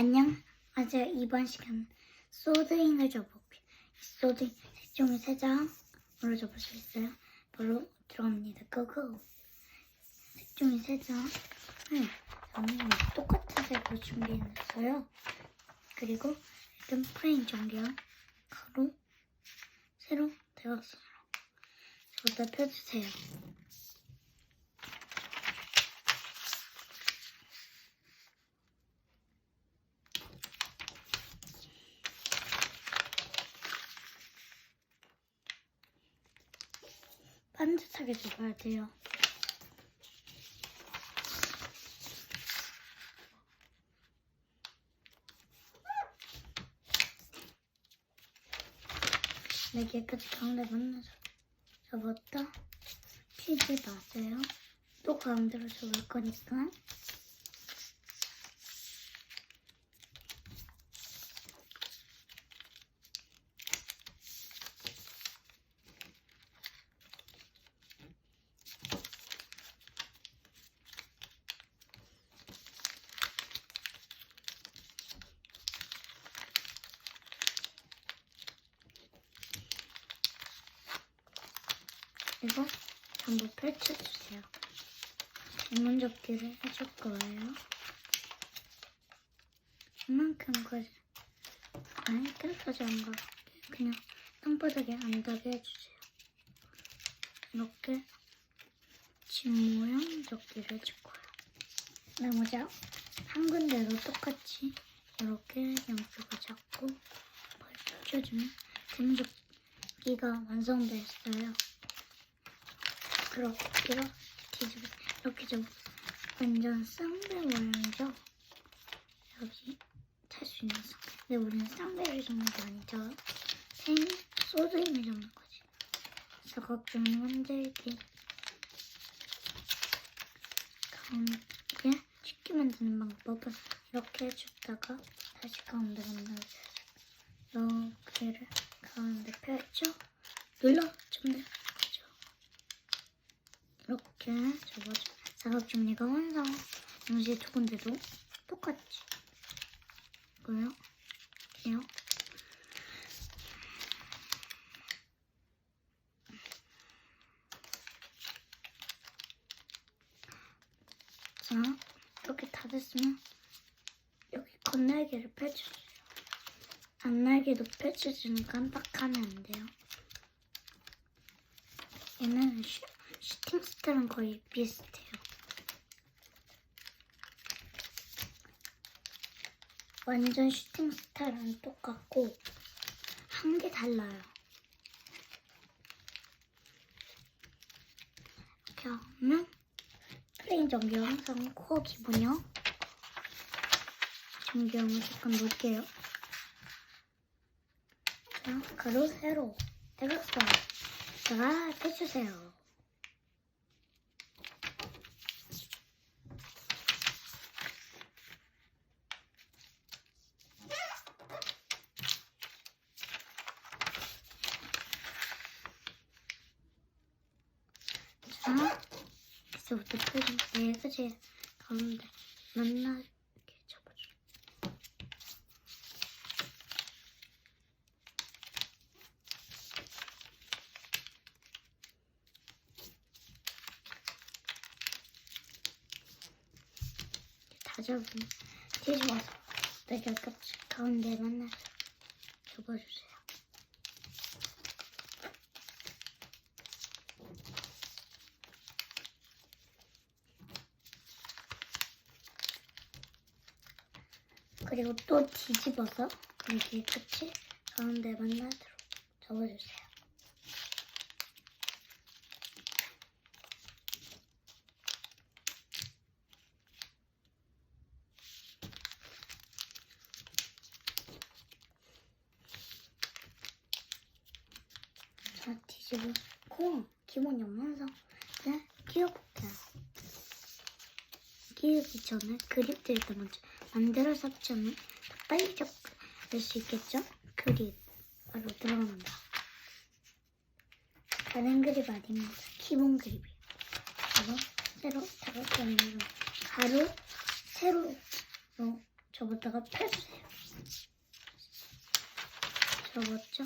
안녕하세요. 이번 시간은 소드잉을 접을게요. 소드잉 색종이 세 장으로 접을 수 있어요. 바로 들어갑니다. 고고. 색종이 세 장을 저는 똑같은 색으로 준비해놨어요. 그리고 이런 프레임 전경 가로 세로 되었어요. 저기다 펴주세요. 반듯하게 접어야 돼요. 네 개까지 가운데 만나서 접었다. 피지 마세요. 또 가운데로 접을 거니까. 그리고 전부 펼쳐주세요. 전문 접기를 해줄 거예요. 이만큼까지, 아니, 끝까지 안 가게. 그냥 땅바닥에 앉아게 해주세요. 이렇게 집 모양 접기를 해줄 거예요. 나머지 한 군데로 똑같이 이렇게 양쪽을 잡고 펼쳐주면 전문 접기가 완성됐어요. 그렇게 뒤집어 이렇게 좀 완전 쌍배 모양이죠. 여기 탈수 있는 쌍. 근데 우리는 쌍배를 접는 게 아니죠. 생 소드임을 접는 거지. 중 만들기. 가운데 쉽게 만드는 방법은 이렇게 해주다가 다시 가운데 만들어줘야죠. 여기를 가운데 펼쳐 눌러 접는 거죠. 이렇게 접어줘. 종류가 완성. 동시에 두 군데도 똑같이. 이거요. 이렇게요. 자, 이렇게 다 됐으면 여기 건날개를 펼쳐주세요. 안날개도 펼쳐주는 깜빡하면 안 돼요. 얘는 슈, 슈팅 스타랑 거의 비슷해요. 완전 슈팅 스타랑 똑같고 한 개 달라요. 이렇게 하면 플레인 전경 항상 코어 기본이요. 전경을 잠깐 놓을게요. 자, 가로 세로 대각선 자, 펴주세요. 자, 여기서부터 네 가지 가운데 만나게 접어줘. 다 접으면 뒤집어서 끝이 가운데 만나서 접어주세요. 그리고 또 뒤집어서 여기 끝이 가운데 만나도록 접어주세요. 자, 뒤집고 기본 연만성 네, 끼워볼게요. 끼우기 전에 그립들 일단 먼저 만들어 삽자면 더 빨리 접을 수 있겠죠? 그립 바로 들어간다. 다른 그립 아닙니다. 기본 그립이에요. 바로 세로 다섯 번으로 가로 세로로 접었다가 펴주세요. 접었죠?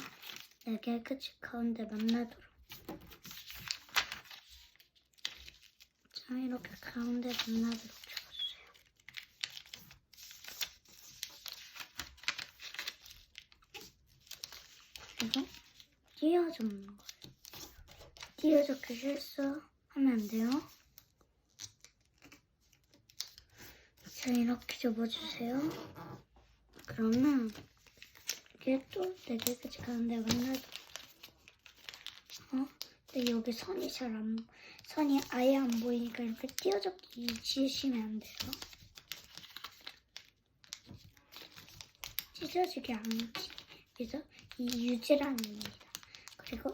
네 깨끗이 가운데 만나도록. 자, 이렇게 가운데 만나도록 접어주세요. 그리고 띄어 접는 거예요. 띄어 접기 실수하면 안 돼요. 자, 이렇게 접어주세요. 그러면 이게 또 되게 끝이 가는데 만나도 어? 근데 여기 선이 잘 안, 선이 아예 안 보이니까 이렇게 띄어접기 지으시면 안 돼요. 찢어지게 안 찢어 서 이 유지란입니다. 그리고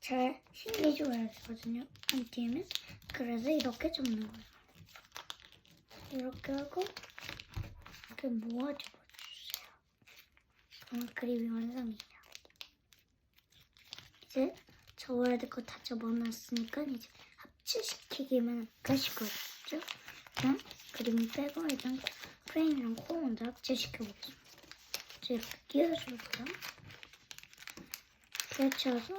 잘 힘이 줘야 되거든요. 안 띄면 그래서 이렇게 접는 거예요. 이렇게 하고 이렇게 모아 접어주세요. 그럼 그림이 완성이에요. 이제 접어야 될 거 다 접어놨으니까 이제 합체시키기만 가시거든요. 그럼 그림 빼고 일단 코- 프레임이랑 코 먼저 합체시켜보겠습니다. 이렇게 끼워주고요. 펼쳐서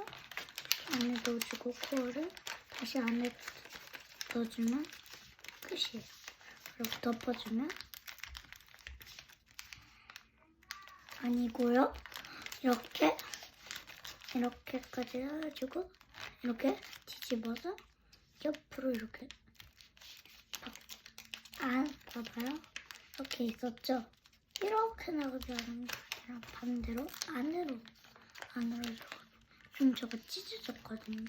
안에 넣어주고 코어를 다시 안에 넣어주면 끝이에요. 그리고 덮어주면 아니고요. 이렇게 이렇게까지 해가지고 이렇게 뒤집어서 옆으로 이렇게 안 봐봐요. 이렇게 있었죠. 이렇게 하는 게 아니라 반대로 안으로 안으로. 좀 저거 찢어졌거든요.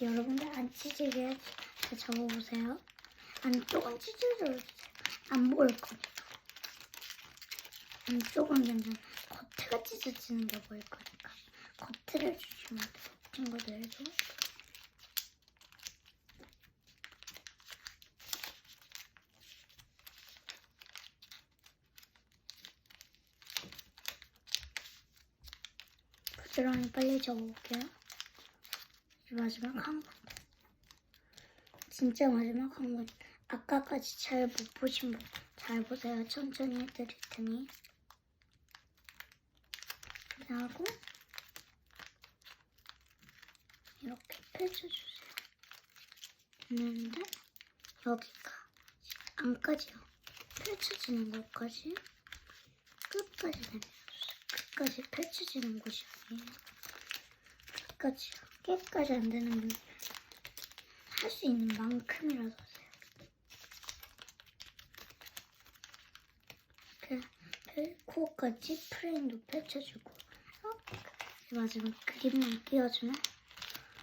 여러분들 안 찢어지게 잘 접어보세요. 안쪽은 찢어져도 돼요. 안 보일 거니까. 안쪽은 괜찮아. 겉에가 찢어지는 게 보일 거니까. 겉을 주시면 돼요. 친구들도. 부드러운 빨리 접어볼게요. 이제 마지막 한 번. 진짜 마지막 한 번. 아까까지 잘 못 보신 분 잘 보세요. 천천히 해드릴 테니. 하고 이렇게 펼쳐주세요. 했는데 여기가 안까지요. 펼쳐지는 것까지 끝까지 내려주세요. 끝까지 펼쳐지는 곳이 아니에요. 끝까지요. 끝까지 안 되는 할수 있는 만큼이라도 하세요. 이렇게 코까지 프레임도 펼쳐주고 마지막 그림만 끼워주면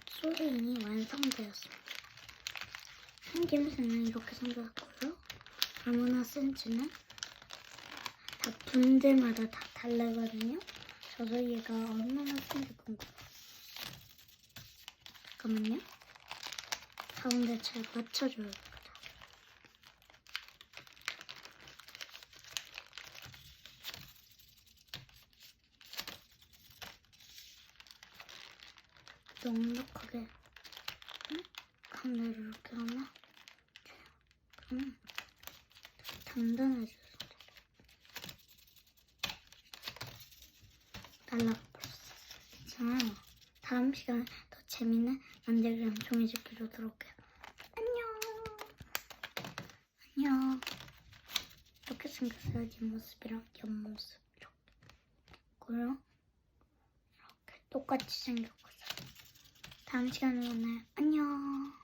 소리인이 완성되었습니다. 생김새는 이렇게 생겼고요. 아무나 센치는 다 분들마다 다 다르거든요. 저도 얘가 얼마나 큰지 궁금해요. 잠깐만요. 가운데 잘 맞춰줘야 됩니다. 넉넉하게 응? 가운데를 이렇게 하면 그러면 단단해져서 날라버렸어. 자, 시간에 더 재밌는 만들기랑 종이접기로 들어올게요. 안녕. 안녕. 이렇게 생겼어요. 뒷모습이랑 옆모습. 그리고 이렇게 똑같이 생겼거든요. 다음 시간에 만나요. 안녕.